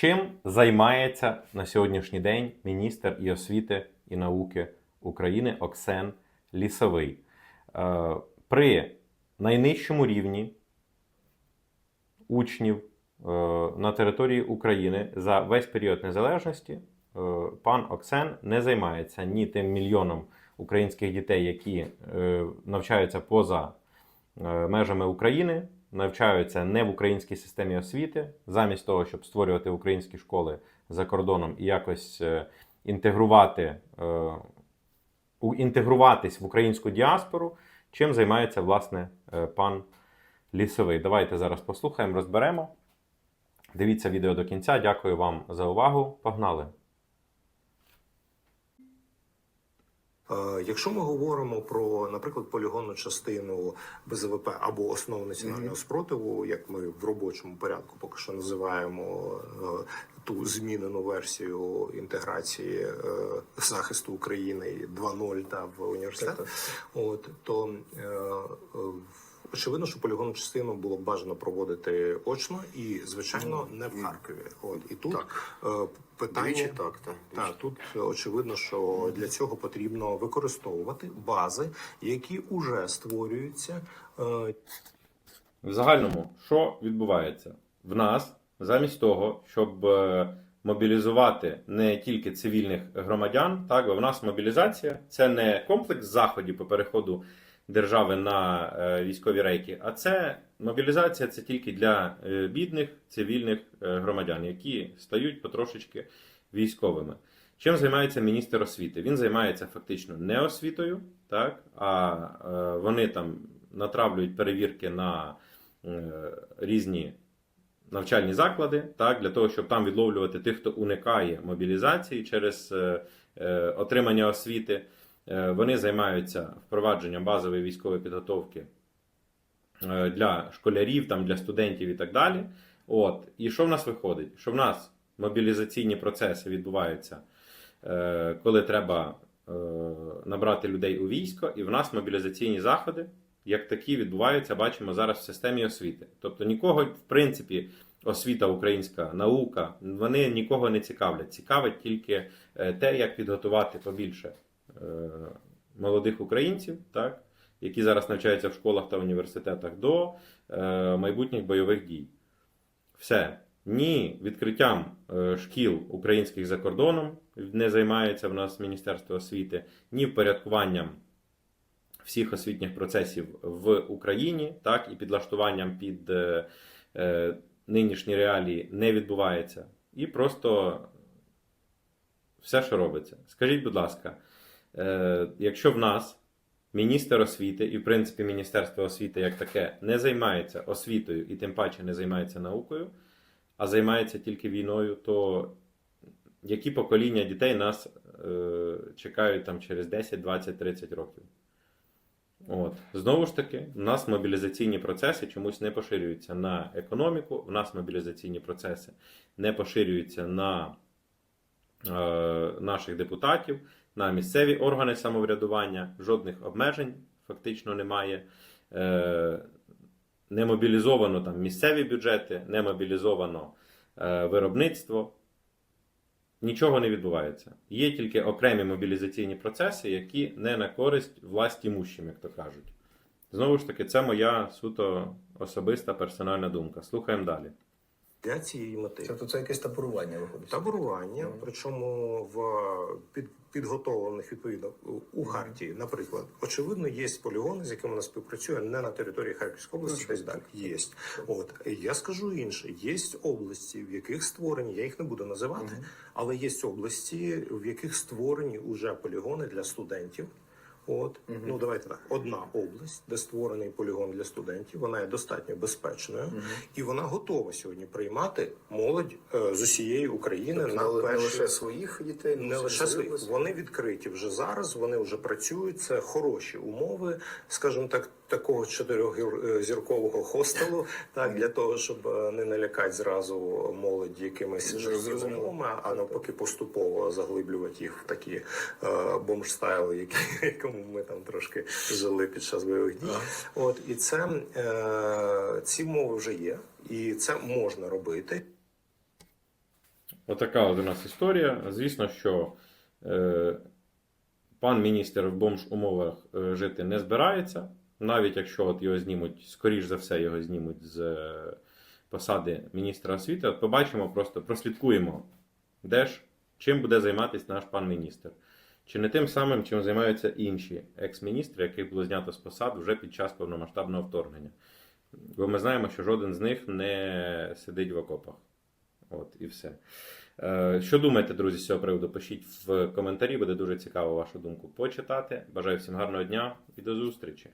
Чим займається на сьогоднішній день міністр і освіти і науки України Оксен Лісовий? Е, При найнижчому рівні учнів е, на території України за весь період незалежності е, пан Оксен не займається ні тим мільйоном українських дітей, які навчаються поза межами України, навчаються не в українській системі освіти, замість того, щоб створювати українські школи за кордоном і якось е, інтегрувати, е, інтегруватись в українську діаспору, чим займається власне е, пан Лісовий. Давайте зараз послухаємо, розберемо. Дивіться відео до кінця. Дякую вам за увагу. Погнали! Якщо ми говоримо про, наприклад, полігонну частину БЗВП або основу національного спротиву, як ми в робочому порядку поки що називаємо е, ту змінену версію інтеграції е, захисту України 2.0 та в університетах, от то е, е, очевидно, що полігонну частину було б бажано проводити очно і, звичайно, не в Харкові. От і тут е, питання Двічі так, так. так, тут е, очевидно, що для цього потрібно використовувати бази, які вже створюються. Е, В загальному, що відбувається? В нас замість того, щоб мобілізувати не тільки цивільних громадян, так, бо в нас мобілізація це не комплекс заходів по переходу держави на е, військові рейки, а це мобілізація це тільки для е, бідних цивільних е, громадян, які стають потрошечки військовими. Чим займається міністр освіти? Він займається фактично не освітою, так, а вони там натравлюють перевірки на різні навчальні заклади, так, для того, щоб там відловлювати тих, хто уникає мобілізації через отримання освіти. Е, Вони займаються впровадженням базової військової підготовки е, для школярів, там, для студентів і так далі. От. І що в нас виходить? Що в нас мобілізаційні процеси відбуваються, е, коли треба набрати людей у військо, і в нас мобілізаційні заходи, як такі, відбуваються, бачимо зараз в системі освіти. Тобто нікого, в принципі, освіта українська, наука, вони нікого не цікавлять. Цікавить тільки те, як підготувати побільше молодих українців, так, які зараз навчаються в школах та університетах до е, майбутніх бойових дій. Все. Ні відкриттям е, шкіл українських за кордоном не займається в нас Міністерство освіти, ні впорядкуванням всіх освітніх процесів в Україні, так і підлаштуванням під е, е, нинішні реалії не відбувається. І просто все, що робиться. Скажіть, будь ласка, е, якщо в нас міністр освіти, і в принципі Міністерство освіти як таке не займається освітою і тим паче не займається наукою, а займається тільки війною, то які покоління дітей нас е, чекають там через 10, 20, 30 років? От. Знову ж таки, у нас мобілізаційні процеси чомусь не поширюються на економіку, у нас мобілізаційні процеси не поширюються на е, наших депутатів, на місцеві органи самоврядування, жодних обмежень фактично немає. Е, не мобілізовано там місцеві бюджети, не мобілізовано е, виробництво. Нічого не відбувається. Є тільки окремі мобілізаційні процеси, які не на користь власті мущим, як то кажуть. Знову ж таки, це моя суто особиста персональна думка. Слухаємо далі. Для цієї мети. Тобто це якесь таборування виходить. Таборування, причому в під, підготовлених відповідно у- Хартії, наприклад, очевидно, є полігони, з якими вона співпрацює не на території Харківської області, десь далі. Є. От я скажу інше: є області, в яких створені, я їх не буду називати, але є області, в яких створені уже полігони для студентів. От ну давайте так. Одна область, де створений полігон для студентів, вона є достатньо безпечною, і вона готова сьогодні приймати молодь е, з усієї України Тобто на не, не лише своїх дітей, не всі лише свої. області. Вони відкриті вже зараз. Вони вже працюють. Це хороші умови, скажімо так, такого чотирьохзіркового хостелу, так для того, щоб е, не налякати зразу молодь якимись умовами, а навпаки, поступово заглиблювати їх в такі е, бомж-стайли, які якому ми там трошки жили під час бойових дій. От і це е, ці умови вже є, і це можна робити. Отака от у нас історія. Звісно, що е, пан міністр в бомж умовах е, жити не збирається. Навіть якщо от його знімуть, скоріш за все, його знімуть з е, посади міністра освіти. От побачимо, просто прослідкуємо, де ж чим буде займатися наш пан міністр. Чи не тим самим, чим займаються інші екс-міністри, яких було знято з посад вже під час повномасштабного вторгнення. Бо ми знаємо, що жоден з них не сидить в окопах. От і все. Е, Що думаєте, друзі, з цього приводу? Пишіть в коментарі, буде дуже цікаво вашу думку почитати. Бажаю всім гарного дня і до зустрічі!